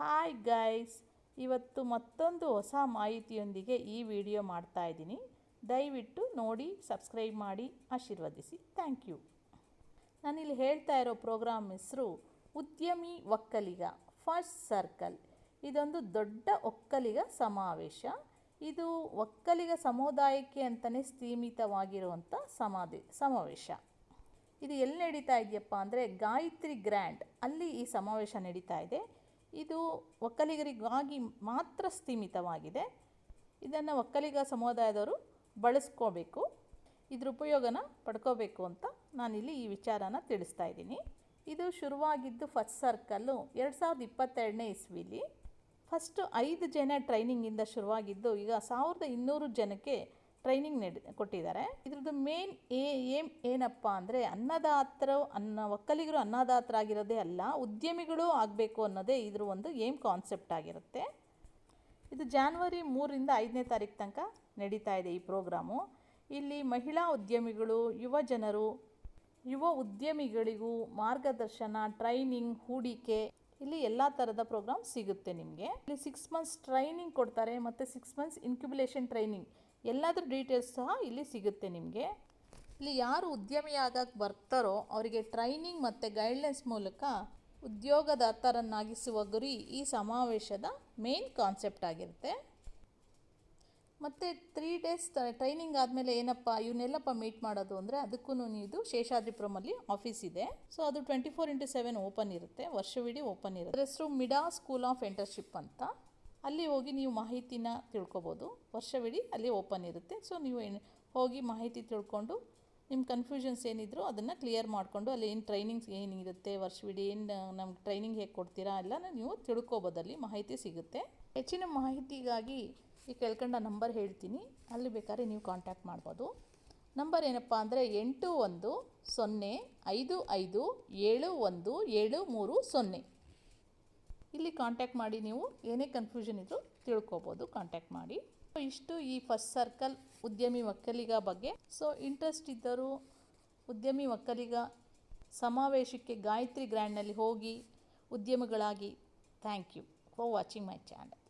Hi guys ಇವತ್ತು ಮತ್ತೊಂದು ಹೊಸ ಮಾಹಿತಿಯೊಂದಿಗೆ ಈ ವಿಡಿಯೋ ಮಾಡ್ತಾ ಇದ್ದೀನಿ. ದಯವಿಟ್ಟು ನೋಡಿ ಸಬ್ಸ್ಕ್ರೈಬ್ ಮಾಡಿ, ಆಶೀರ್ವದಿಸಿ. ಥ್ಯಾಂಕ್ ಯು ನಾನಿಲ್ಲಿ ಹೇಳ್ತಾ ಇರೋ ಪ್ರೋಗ್ರಾಮ್ ಹೆಸರು ಉದ್ಯಮಿ ಒಕ್ಕಲಿಗ ಫಸ್ಟ್ ಸರ್ಕಲ್ ಇದೊಂದು ದೊಡ್ಡ ಒಕ್ಕಲಿಗ ಸಮಾವೇಶ. ಇದು ಒಕ್ಕಲಿಗ ಸಮುದಾಯಕ್ಕೆ ಅಂತಲೇ ಸೀಮಿತವಾಗಿರುವಂಥ ಸಮಾಧಿ, ಸಮಾವೇಶ. ಇದು ಎಲ್ಲಿ ನಡೀತಾ ಇದೆಯಪ್ಪ ಅಂದರೆ ಗಾಯತ್ರಿ ಗ್ರ್ಯಾಂಡ್. ಅಲ್ಲಿ ಈ ಸಮಾವೇಶ ನಡೀತಾ ಇದೆ. ಇದು ಒಕ್ಕಲಿಗರಿಗಾಗಿ ಮಾತ್ರ ಸೀಮಿತವಾಗಿದೆ ಇದನ್ನು ಒಕ್ಕಲಿಗ ಸಮುದಾಯದವರು ಬಳಸ್ಕೋಬೇಕು. ಇದ್ರ ಉಪಯೋಗನ ಪಡ್ಕೋಬೇಕು ಅಂತ ನಾನಿಲ್ಲಿ ಈ ವಿಚಾರನ ತಿಳಿಸ್ತಾ ಇದ್ದೀನಿ. ಇದು ಶುರುವಾಗಿದ್ದು ಫಸ್ಟ್ ಸರ್ಕಲ್ಲು ಎರಡು ಸಾವಿರದ ಇಪ್ಪತ್ತೆರಡನೇ ಇಸ್ವಿಲಿ. ಫಸ್ಟು ಐದು ಜನ ಟ್ರೈನಿಂಗಿಂದ ಶುರುವಾಗಿದ್ದು ಈಗ ಸಾವಿರದ ಇನ್ನೂರು ಜನಕ್ಕೆ ಟ್ರೈನಿಂಗ್ ನೀಡಿ, ಕೊಟ್ಟಿದ್ದಾರೆ. ಇದ್ರದ್ದು ಮೇನ್ ಏ, ಏಮ್ ಏನಪ್ಪ ಅಂದರೆ ಅನ್ನದಾತರ, ಅನ್ನ ಒಕ್ಕಲಿಗರು ಅನ್ನದಾತರಾಗಿರೋದೇ ಅಲ್ಲ, ಉದ್ಯಮಿಗಳು ಆಗಬೇಕು ಅನ್ನೋದೇ ಇದ್ರ ಒಂದು ಏಮ್ ಕಾನ್ಸೆಪ್ಟ್ ಆಗಿರುತ್ತೆ. ಇದು ಜಾನ್ವರಿ ಮೂರರಿಂದ ಐದನೇ ತಾರೀಕು ತನಕ ನಡೀತಾ ಇದೆ ಈ ಪ್ರೋಗ್ರಾಮು ಇಲ್ಲಿ ಮಹಿಳಾ ಉದ್ಯಮಿಗಳು, ಯುವ ಜನರು, ಯುವ ಉದ್ಯಮಿಗಳಿಗೂ ಮಾರ್ಗದರ್ಶನ ಟ್ರೈನಿಂಗ್ ಹೂಡಿಕೆ, ಇಲ್ಲಿ ಎಲ್ಲ ಥರದ ಪ್ರೋಗ್ರಾಮ್ ಸಿಗುತ್ತೆ ನಿಮಗೆ. ಇಲ್ಲಿ ಸಿಕ್ಸ್ ಮಂತ್ಸ್ ಟ್ರೈನಿಂಗ್ ಕೊಡ್ತಾರೆ, ಮತ್ತು ಸಿಕ್ಸ್ ಮಂತ್ಸ್ ಇನ್ಕ್ಯುಬುಲೇಷನ್ ಟ್ರೈನಿಂಗ್ ಎಲ್ಲದ್ರ ಡೀಟೇಲ್ಸ್ ಸಹ ಇಲ್ಲಿ ಸಿಗುತ್ತೆ ನಿಮಗೆ. ಇಲ್ಲಿ ಯಾರು ಉದ್ಯಮಿಯಾಗಕ್ಕೆ ಬರ್ತಾರೋ ಅವರಿಗೆ ಟ್ರೈನಿಂಗ್ ಮತ್ತು ಗೈಡ್ಲೈನ್ಸ್ ಮೂಲಕ ಉದ್ಯೋಗದಾತರನ್ನಾಗಿಸುವ ಗುರಿ ಈ ಸಮಾವೇಶದ ಮೇನ್ ಕಾನ್ಸೆಪ್ಟ್ ಆಗಿರುತ್ತೆ. ಮತ್ತು ತ್ರೀ ಡೇಸ್ ಟ್ರೈನಿಂಗ್ ಆದಮೇಲೆ ಏನಪ್ಪ ಇವನ್ನೆಲ್ಲಪ್ಪ ಮೀಟ್ ಮಾಡೋದು ಅಂದರೆ ಅದಕ್ಕೂ ಇದು ಶೇಷಾದ್ರಿಪುರಮಲ್ಲಿ ಆಫೀಸ್ ಇದೆ. ಸೊ ಅದು twenty four into seven open ಇರುತ್ತೆ, ವರ್ಷವಿಡೀ ಓಪನ್ ಇರುತ್ತೆ. ಹೆಸರು ಮಿಡಾ ಸ್ಕೂಲ್ ಆಫ್ ಎಂಟರ್ಶಿಪ್ ಅಂತ. ಅಲ್ಲಿ ಹೋಗಿ ನೀವು ಮಾಹಿತಿನ ತಿಳ್ಕೊಬೋದು. ವರ್ಷವಿಡೀ ಅಲ್ಲಿ ಓಪನ್ ಇರುತ್ತೆ. ಸೊ ನೀವು ಹೋಗಿ ಮಾಹಿತಿ ತಿಳ್ಕೊಂಡು ನಿಮ್ಮ ಕನ್ಫ್ಯೂಷನ್ಸ್ ಏನಿದ್ರು ಅದನ್ನು ಕ್ಲಿಯರ್ ಮಾಡಿಕೊಂಡು ಅಲ್ಲಿ ಏನು ಟ್ರೈನಿಂಗ್ಸ್ ಏನಿರುತ್ತೆ, ವರ್ಷವಿಡೀ ಏನು ನಮ್ಗೆ ಟ್ರೈನಿಂಗ್ ಹೇಗೆ ಕೊಡ್ತೀರಾ ಎಲ್ಲನೂ ನೀವು ತಿಳ್ಕೊಬೋದು. ಅಲ್ಲಿ ಮಾಹಿತಿ ಸಿಗುತ್ತೆ. ಹೆಚ್ಚಿನ ಮಾಹಿತಿಗಾಗಿ ಈ ಕೆಳ್ಕೊಂಡ ನಂಬರ್ ಹೇಳ್ತೀನಿ. ಅಲ್ಲಿ ಬೇಕಾದ್ರೆ ನೀವು ಕಾಂಟ್ಯಾಕ್ಟ್ ಮಾಡ್ಬೋದು. ನಂಬರ್ ಏನಪ್ಪ ಅಂದರೆ ಎಂಟು ಒಂದು ಸೊನ್ನೆ ಐದು ಐದು ಏಳು ಒಂದು ಏಳು ಮೂರು ಸೊನ್ನೆ. ಇಲ್ಲಿ ಕಾಂಟ್ಯಾಕ್ಟ್ ಮಾಡಿ ನೀವು, ಏನೇ ಕನ್ಫ್ಯೂಷನ್ ಇದ್ದರೂ ತಿಳ್ಕೊಬೋದು ಕಾಂಟ್ಯಾಕ್ಟ್ ಮಾಡಿ. ಸೊ ಇಷ್ಟು ಈ ಫಸ್ಟ್ ಸರ್ಕಲ್ ಉದ್ಯಮಿ ಒಕ್ಕಲಿಗ ಬಗ್ಗೆ. ಸೊ ಇಂಟ್ರೆಸ್ಟ್ ಇದ್ದರೂ ಉದ್ಯಮಿ ಒಕ್ಕಲಿಗ ಸಮಾವೇಶಕ್ಕೆ ಗಾಯತ್ರಿ ಗ್ರ್ಯಾಂಡ್ನಲ್ಲಿ ಹೋಗಿ ಉದ್ಯಮಿಗಳಾಗಿ thank you for watching my channel